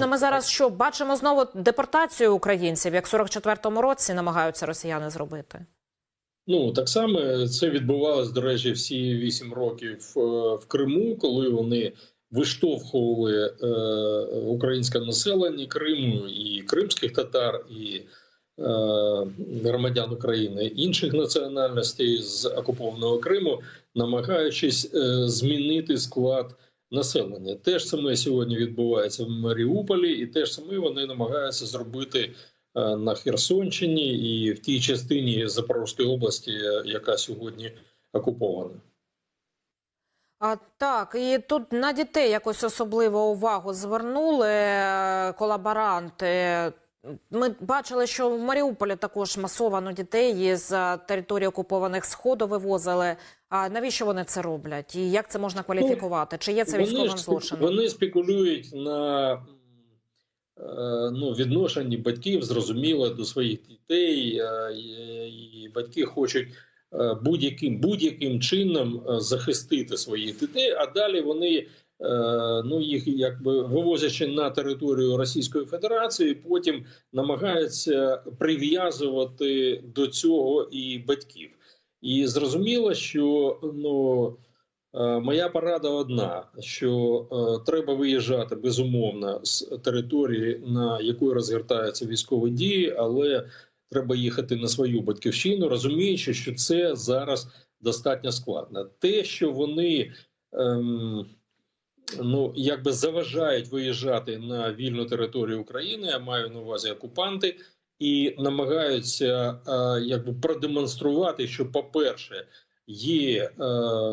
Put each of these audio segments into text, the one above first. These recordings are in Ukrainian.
Ми зараз що бачимо знову депортацію українців, як в 44-му році намагаються росіяни зробити. Ну так само це відбувалось, до речі, всі вісім років е, в Криму, коли вони виштовхували е, українське населення Криму і кримських татар, і е, громадян України інших національностей з окупованого Криму, намагаючись змінити склад населення. Те ж саме сьогодні відбувається в Маріуполі, і те ж саме вони намагаються зробити. Е, На Херсонщині і в тій частині Запорізької області, е, яка сьогодні окупована. А так, і тут на дітей якось особливо увагу звернули е, колаборанти. Ми бачили, що в Маріуполі також масовано дітей з е, території окупованих сходу вивозили. А навіщо вони це роблять? І як це можна кваліфікувати? Чи є це військовим злочином? Вони спекулюють на е, ну, відношенні батьків, зрозуміло, до своїх дітей, е, і- батьки хочуть будь-яким будь-яким чином захистити своїх дітей, а далі вони. Е, Ну, їх якби вивозячи на територію Російської Федерації, потім намагаються прив'язувати до цього і батьків. І зрозуміло, що ну Е, Моя порада одна: що е, треба виїжджати безумовно з території, на якої розгортаються військові дії, але треба їхати на свою батьківщину, розуміючи, що це зараз достатньо складно. Те, що вони ем, ну якби заважають виїжджати на вільну територію України, я маю на увазі окупанти, і намагаються е, якби продемонструвати, що, по-перше, Є е,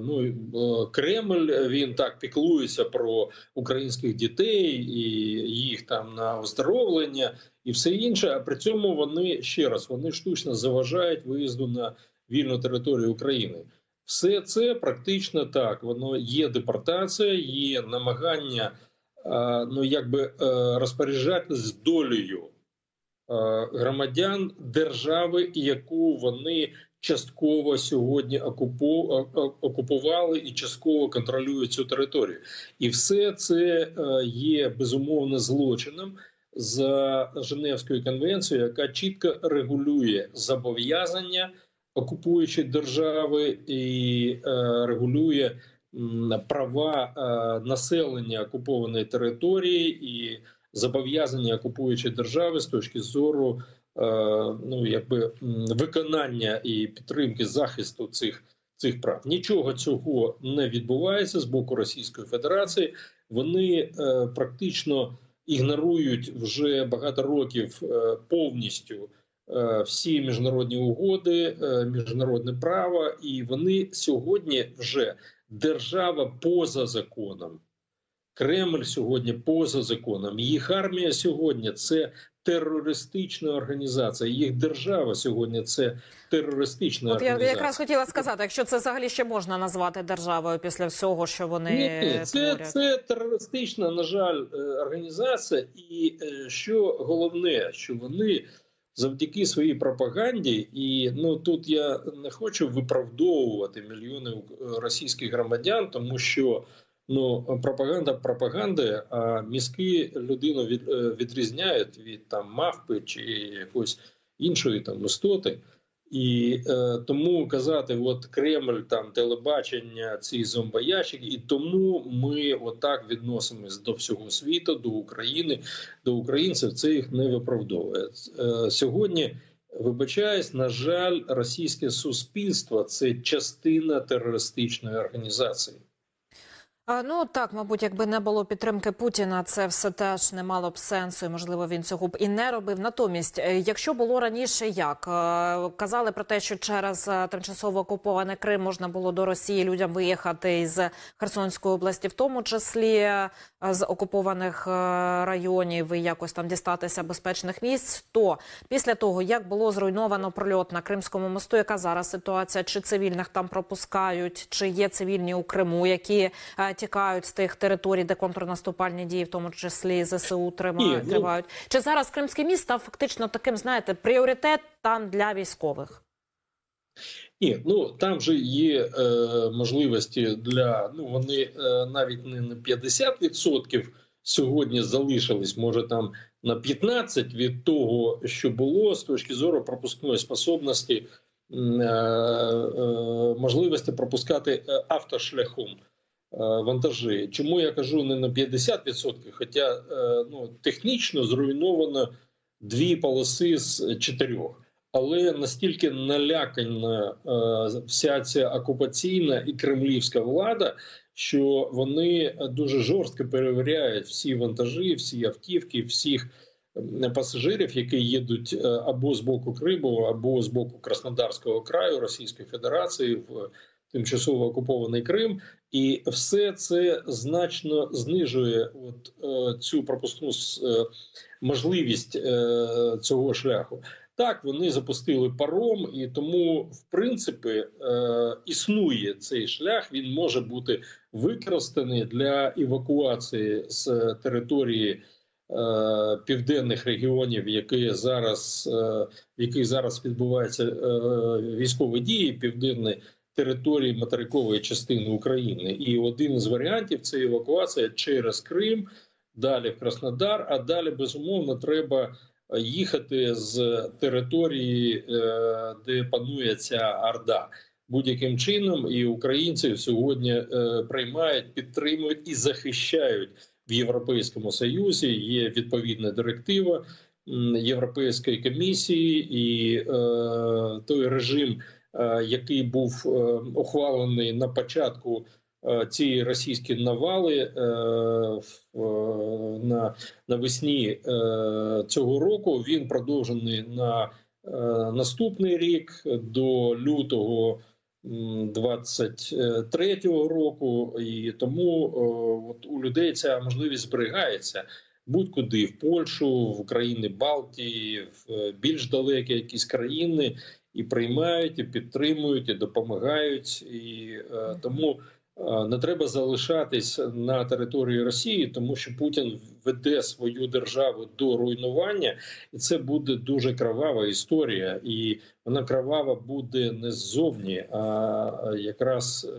ну е, Кремль. Він так піклується про українських дітей і їх там на оздоровлення і все інше. А при цьому вони ще раз вони штучно заважають виїзду на вільну територію України. Все це практично так. Воно є депортація, є намагання е, ну якби е, розпоряджатися долею е, громадян держави, яку вони частково сьогодні окупували і частково контролюють цю територію, і все це є безумовно злочином за Женевською конвенцією, яка чітко регулює зобов'язання окупуючої держави і е, регулює права е, населення окупованої території і зобов'язання окупуючої держави з точки зору е, ну якби виконання і підтримки захисту цих. Цих прав нічого цього не відбувається з боку Російської Федерації. Вони практично ігнорують вже багато років повністю всі міжнародні угоди, е, міжнародне право, і вони сьогодні вже держава поза законом. Кремль сьогодні поза законом. Їх армія сьогодні це терористична організація. Їх держава сьогодні це терористична От я якраз хотіла сказати, якщо це взагалі ще можна назвати державою після всього, що вони Ні, це, це терористична, на жаль, е, організація, і е, що головне, що вони завдяки своїй пропаганді, і ну тут я не хочу виправдовувати мільйони е, російських громадян, тому що ну пропаганда пропаганди, а мізки людину від, е, відрізняють від там мавпи чи якоїсь іншої там істоти. І е, тому казати, от Кремль, там телебачення, ці зомбоящики, і тому ми отак відносимось до всього світу, до України, до українців. Це їх не виправдовує е, сьогодні. Вибачаюсь, на жаль, російське суспільство це частина терористичної організації. Ну так, мабуть, якби не було підтримки Путіна, це все теж не мало б сенсу, і можливо він цього б і не робив. Натомість, е, якщо було раніше, як Е, казали про те, що через е, тимчасово окупований Крим можна було до Росії людям виїхати із Херсонської області, в тому числі з окупованих районів і якось там дістатися безпечних місць. То після того, як було зруйновано прольот на Кримському мосту, яка зараз ситуація, чи цивільних там пропускають, чи є цивільні у Криму, які тікають з тих територій, де контрнаступальні дії, в тому числі ЗСУ тримають, Ні, ну- тривають. Чи зараз Кримський міст став фактично таким, знаєте, пріоритет там для військових? Ні, ну там же є е, можливості для ну вони е, навіть не на 50% сьогодні залишились, може там на 15% від того, що було з точки зору пропускної способності, е, е, можливості пропускати е, автошляхом вантажі. Чому я кажу не на 50%, хоча е, ну, технічно зруйновано дві полоси з чотирьох. Але настільки налякана е, вся ця окупаційна і кремлівська влада, що вони дуже жорстко перевіряють всі вантажі, всі автівки, всіх пасажирів, які їдуть е, або з боку Криму, або з боку Краснодарського краю Російської Федерації в тимчасово окупований Крим, і все це значно знижує от е, цю пропускну е, можливість е, цього шляху. Так, вони запустили паром, і тому, в принципі, е, існує цей шлях. Він може бути використаний для евакуації з території е, південних регіонів, які зараз, е, в яких зараз відбуваються е, військові дії південної території материкової частини України. І один з варіантів це евакуація через Крим, далі в Краснодар. А далі безумовно треба їхати з території, е, де панує ця орда. Будь-яким чином, і українці сьогодні е, приймають, підтримують і захищають в Європейському Союзі. Є відповідна директива Європейської комісії, і е, той режим, е, який був е, ухвалений на початку е, цієї російської навали е, е, на навесні е, цього року. Він продовжений на е, наступний рік до лютого. м, 23-го року, і тому е, от у людей ця можливість зберігається будь-куди в Польщу, в країни Балтії, в е, більш далекі якісь країни, і приймають, і підтримують, і допомагають. І е, тому е, не треба залишатись на території Росії, тому що Путін веде свою державу до руйнування, і це буде дуже кровава історія. І вона кровава буде не ззовні, а якраз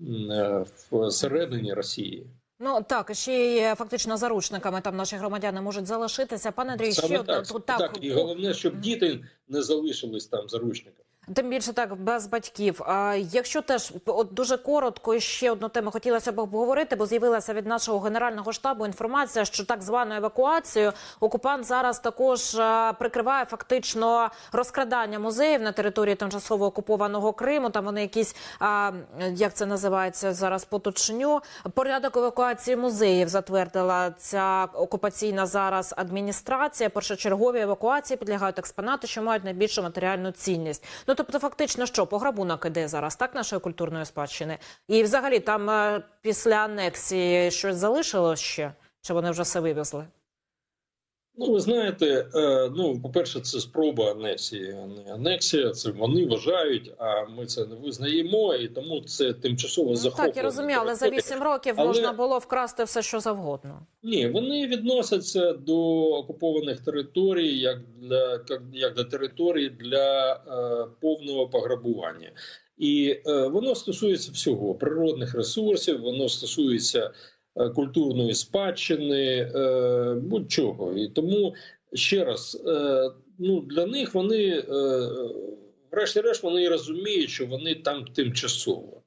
е, всередині Росії. Ну так, ще й е, фактично заручниками там наші громадяни можуть залишитися. Пане Андрій, ще Саме одне так, тут так, і головне, щоб діти не залишились там заручниками. Тим більше так без батьків. А якщо теж от дуже коротко ще одну тему хотілося б обговорити, бо з'явилася від нашого генерального штабу інформація, що так звану евакуацію окупант зараз також прикриває фактично розкрадання музеїв на території тимчасово окупованого Криму. Там вони якісь а, як це називається зараз поточню. Порядок евакуації музеїв затвердила ця окупаційна зараз адміністрація. Першочергові евакуації підлягають експонати, що мають найбільшу матеріальну цінність. Ну тобто, фактично, що пограбунок іде зараз, так нашої культурної спадщини, і взагалі там е, після анексії щось залишилось ще, чи вони вже все вивезли? Ну, ви знаєте, е, ну, по-перше, це спроба анексії, а не анексія. Це вони вважають, а ми це не визнаємо, і тому це тимчасово Ну, так, я розумію, але за території. вісім років Але- можна було вкрасти все, що завгодно. Ні, вони відносяться до окупованих територій як для як, як до територій для е, повного пограбування, і е, воно стосується всього природних ресурсів, воно стосується культурної спадщини, е, будь-чого. І тому ще раз, е, ну для них вони, е, врешті-решт, вони розуміють, що вони там тимчасово.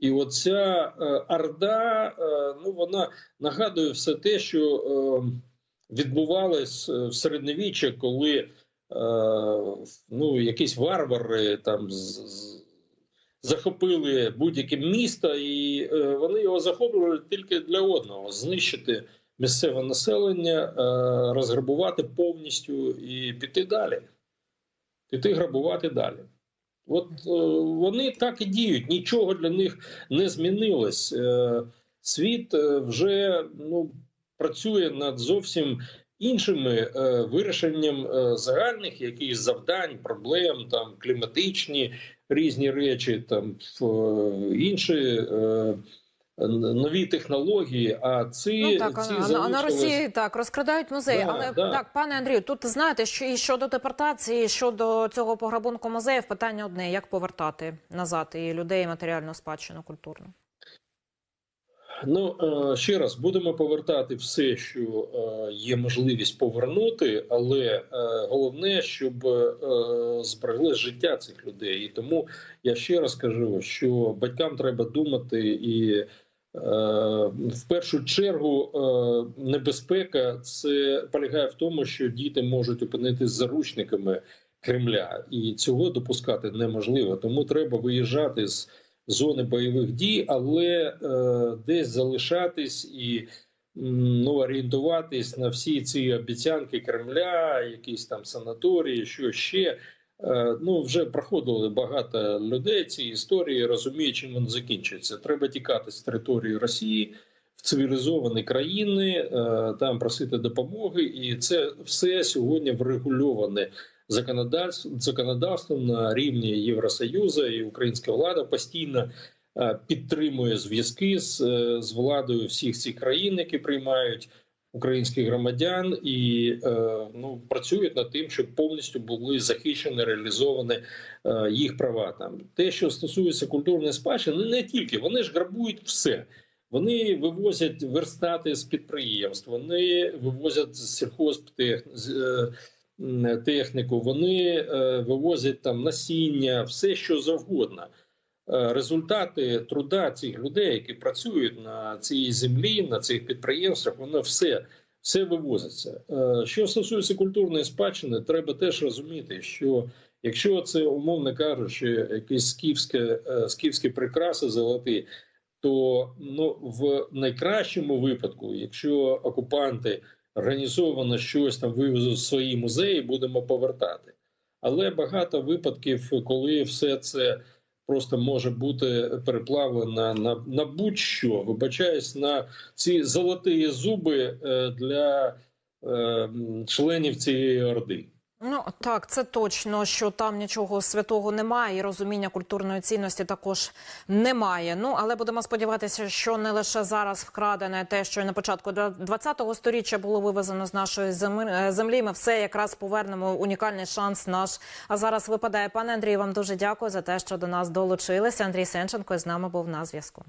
І оця е, орда, е, ну вона нагадує все те, що е, відбувалось е, в середньовіччі, коли е, ну, якісь варвари там з- захопили будь-яке місто, і е, вони його захоплювали тільки для одного: знищити місцеве населення, е, розграбувати повністю і піти далі. Піти грабувати далі. От е, вони так і діють, нічого для них не змінилось. Світ вже ну, працює над зовсім іншими вирішенням загальних якихось завдань, проблем, там кліматичні різні речі, там в- інші е, нові технології. А ці, Ну так, ці а, на- а на Росії так розкрадають музеї. Да, але да. так, пане Андрію, тут знаєте, що і щодо депортації, і щодо цього пограбунку музеїв, питання одне: як повертати назад і людей, і матеріальну спадщину культурну? Ну е, ще раз будемо повертати все, що е, є можливість повернути, але е, головне, щоб зберегли життя цих людей. І тому я ще раз кажу, що батькам треба думати і. В першу чергу небезпека це полягає в тому, що діти можуть опинитися заручниками Кремля, і цього допускати неможливо. Тому треба виїжджати з зони бойових дій, але е, десь залишатись і ну, орієнтуватись на всі ці обіцянки Кремля, якісь там санаторії, що ще. Е, Ну, вже проходили багато людей ці історії, розуміють, чим воно закінчиться. Треба тікати з території Росії в цивілізовані країни, е, там просити допомоги, і це все сьогодні врегульоване законодавством, на рівні Євросоюзу і українська влада постійно е, підтримує зв'язки з, е, з владою всіх цих країн, які приймають українських громадян, і е, ну працюють над тим, щоб повністю були захищені, реалізовані їх права. Там те, що стосується культурної спадщини, не тільки вони ж грабують все. Вони вивозять верстати з підприємств, вони вивозять сільхозтехніку, вони е, вивозять там насіння, все що завгодно. Е, Результати труда цих людей, які працюють на цій землі, на цих підприємствах, воно все, все вивозиться. Е, Що стосується культурної спадщини, треба теж розуміти, що якщо це умовно кажучи, якісь скіфські, скіфські прикраси золоті, то ну в найкращому випадку, якщо окупанти організовано щось там вивезуть в свої музеї, будемо повертати. Але багато випадків, коли все це просто може бути переплавлено на, на, на будь-що, вибачаюсь, на ці золоті зуби е, для е, членів цієї орди. Ну так, це точно, що там нічого святого немає, і розуміння культурної цінності також немає. Ну але будемо сподіватися, що не лише зараз вкрадене те, що на початку 20-го сторіччя було вивезено з нашої е, землі. Ми все якраз повернемо унікальний шанс наш. А зараз випадає. Пане Андрію, вам дуже дякую за те, що до нас долучилися. Андрій Сенченко з нами був на зв'язку.